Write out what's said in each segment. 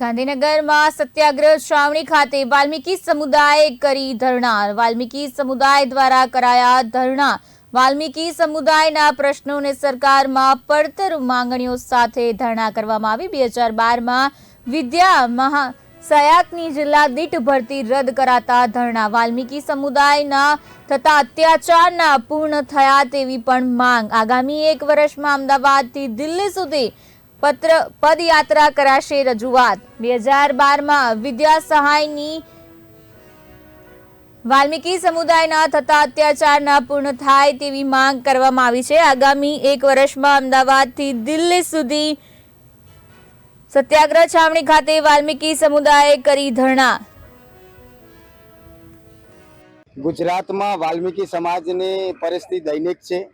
ગાંધીનગરમાં સત્યાગ્રહ શ્રાવણી ખાતે વાલ્મીકી સમુદાયે કરી ધરણા. વાલ્મીકી સમુદાય દ્વારા કરાયા ધરણા. વાલ્મીકી સમુદાયના પ્રશ્નોને સરકારમાં પડતર માંગણીઓ સાથે ધરણા કરવામાં આવી. બે હજાર બારમાં વિદ્યા મહા સયાકની જિલ્લા દીઠ ભરતી રદ કરાતા ધરણા. વાલ્મીકી સમુદાયના થતા અત્યાચારના પૂર્ણ થયા તેવી પણ માંગ. આગામી એક વર્ષમાં અમદાવાદથી દિલ્હી સુધી પત્ર પદયાત્રા કરાશે રજૂઆત. બે હજાર બારમાં વિદ્યા સહાયની વાલ્મીકી સમુદાયના થતા અત્યાચારના પૂર્ણ થાય તેવી માંગ કરવામાં આવી છે. આગામી એક વર્ષમાં અમદાવાદથી દિલ્હી સુધી સત્યાગ્રહ છાવણી ખાતે વાલ્મીકી સમુદાયે કરી ધરણા. ગુજરાતમાં વાલ્મીકી સમાજની પરિસ્થિતિ દૈનિક છે.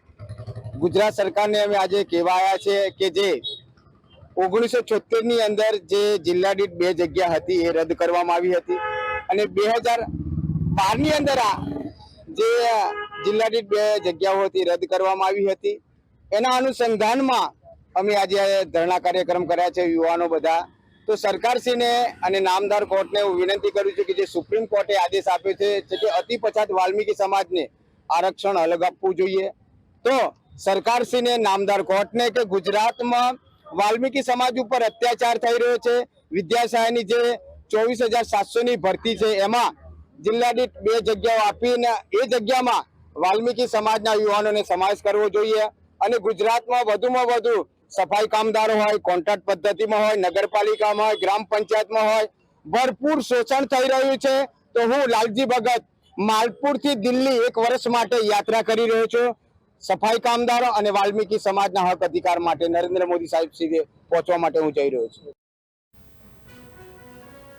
ગુજરાત સરકારને અમે આજે કહેવા આવ્યા છે કે જે ઓગણીસો છોતેરની અંદર જે જિલ્લા દીઠ બે જગ્યા હતી એ રદ કરવામાં આવી હતી. અને બે હજાર બારની અંદર આ જે જિલ્લા દીઠ બે જગ્યાઓ હતી રદ કરવામાં આવી હતી. એના અનુસંધાનમાં અમે આજે ધરણા કાર્યક્રમ કર્યા છે યુવાનો બધા. તો સરકારશ્રીને અને નામદાર કોર્ટને હું વિનંતી કરું છું કે જે સુપ્રીમ કોર્ટે આદેશ આપ્યો છે કે અતિ પછાત વાલ્મીકી સમાજને આરક્ષણ અલગ આપવું જોઈએ. તો સરકારશ્રીને, નામદાર કોર્ટને કે ગુજરાતમાં વાલ્મીકી સમાજ ઉપર અત્યાચાર થઈ રહ્યો છે. વિદ્યાસહાયની જે ચોવીસ હજાર સાતસોની ભરતી છે, એમાં જિલ્લા દીઠ બે જગ્યાઓ આપીને એ જગ્યામાં વાલ્મીકી સમાજના યુવાનોને સમાવેશ કરવો જોઈએ અને ગુજરાતમાં વધુમાં વધુ સફાઈ કામદારો હોય, કોન્ટ્રાક્ટ પદ્ધતિમાં હોય, નગરપાલિકામાં હોય, ગ્રામ પંચાયતમાં હોય, ભરપૂર શોષણ થઈ રહ્યું છે. તો હું લાલજી ભગત માલપુરથી દિલ્હી એક વર્ષ માટે યાત્રા કરી રહ્યો છું. સફાઈ કામદારો અને વાલ્મીકી સમાજના હક અધિકાર માટે નરેન્દ્ર મોદી સાહેબ સુધી પહોંચવા માટે હું જઈ રહ્યો છું.